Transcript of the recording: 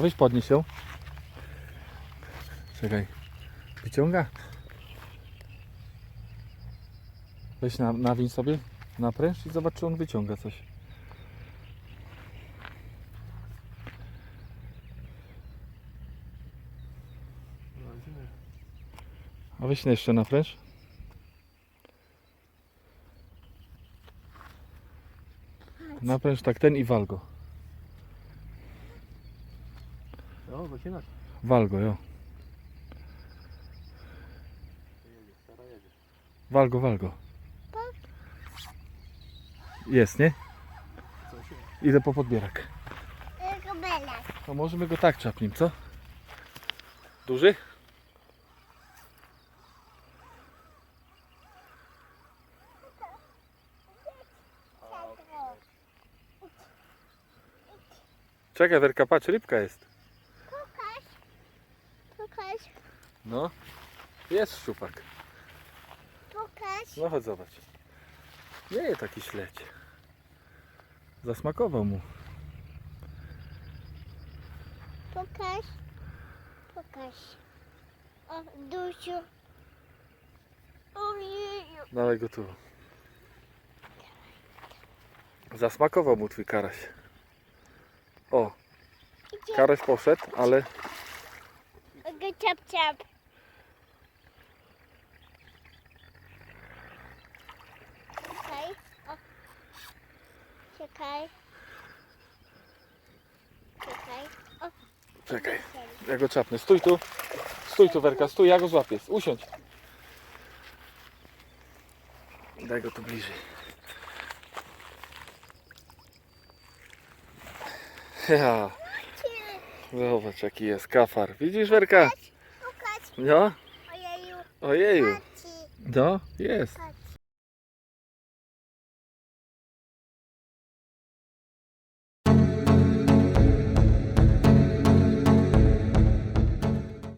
weź podnieś ją. Czekaj. Wyciąga. Weź na, nawiń sobie na pręż i zobacz, czy on wyciąga coś. A weź jeszcze na pręż. Napręż tak ten i wal go. No, zaczynać. Wal go, jo. Jedzie, stara jedzie. Wal go, wal go. Jest, nie? Idę po podbierak. Rubelek. A może my go tak czapnim, co? Duży? Czekaj, Werka, patrz, rybka jest. Pokaż. No, jest szczupak. Pokaż. No chodź zobacz. Nie jest taki śledź. Zasmakował mu. Pokaż. Pokaż. O, Dusiu. Ojeju. Dawaj go tu. Zasmakował mu twój karaś. O, karaś poszedł, ale ciap ciap. Czekaj. O. Czekaj. Czekaj. O. czekaj, ja go czapnę. Stój tu. Stój tu, Werka, stój, ja go złapię. Usiądź. Daj go tu bliżej. Ja, zobacz jaki jest kafar. Widzisz, Werka? No, Ojeju. ojeju. No, jest.